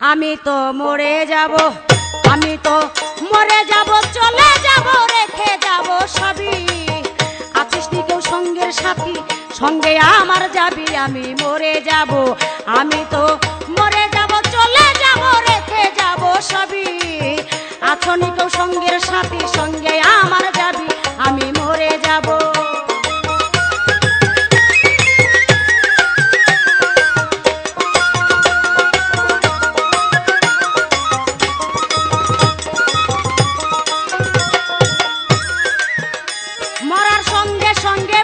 আমি তো মরে যাব, আমি তো মরে যাব, চলে যাব, রেখে যাব সবই। আছিস কেউ সঙ্গের সাথী? সঙ্গে আমার যাবি, আমি মরে যাব, আমি তো মরে যাব, চলে যাব, রেখে যাব সবই। আছনি কেউ সঙ্গের সাথী? সঙ্গে আমার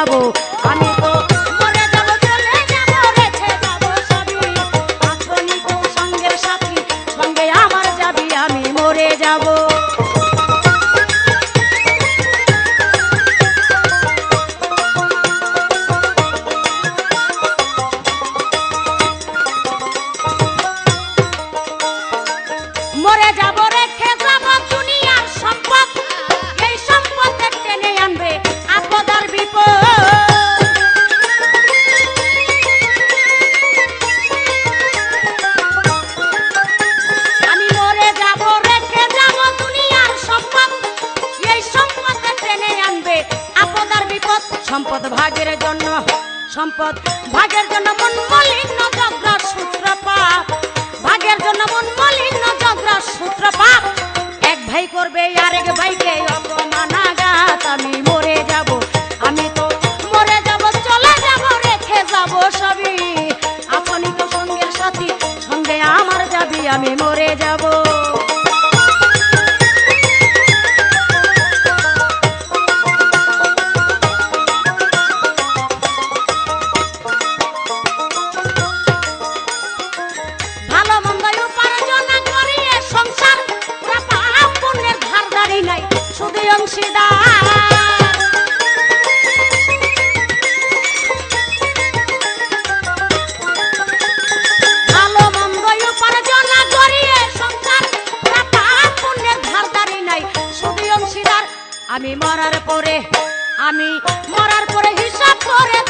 যাব। আমি তো মরে যাব সঙ্গে আমার যাবি আমি মরে যাব। ভাগের জন্য সম্পদ, ভাগের জন্য মন মলিন জগরা সূত্রপাত। ভাগের জন্য মন মলিন জগরা সূত্রপাত। এক ভাই করবে, আরেক ভাইকে অপমানাগাত মরার পরে আমি মরার পরে হিসাব করে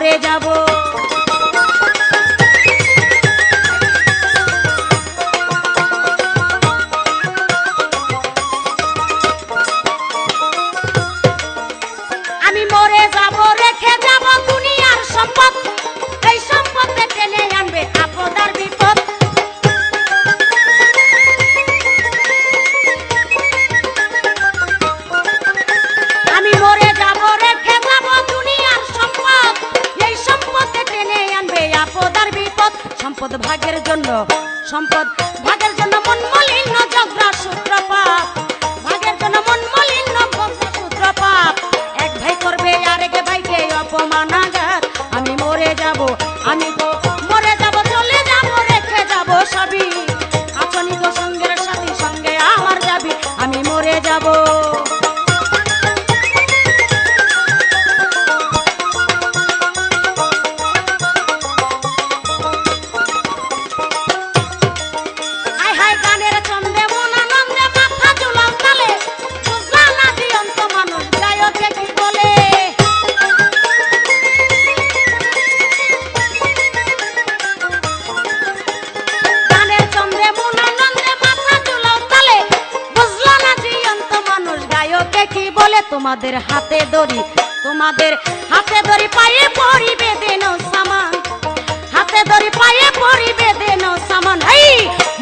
করে যাব। আমি মরে যাব রেখে যাব দুনিয়ার সম্পদ। সম্পদ। ভাগের জন্য মন মলিন জগরা সূত্রপাত। তোমাদের হাতে দড়ি, তোমাদের হাতে দড়ি পায়ে পড়িবে দেন সামান। হাতে দড়ি পায়ে পড়িবে দেন সামান। এই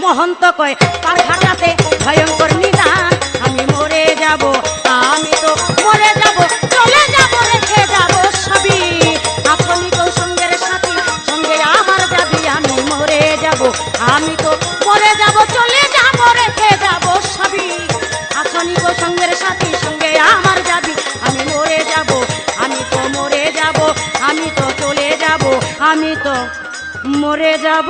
মহন্ত কয়, তার ঘাটাতে ভয়ঙ্কর নিদান, আমি মরে যাব। তো মরে যাব।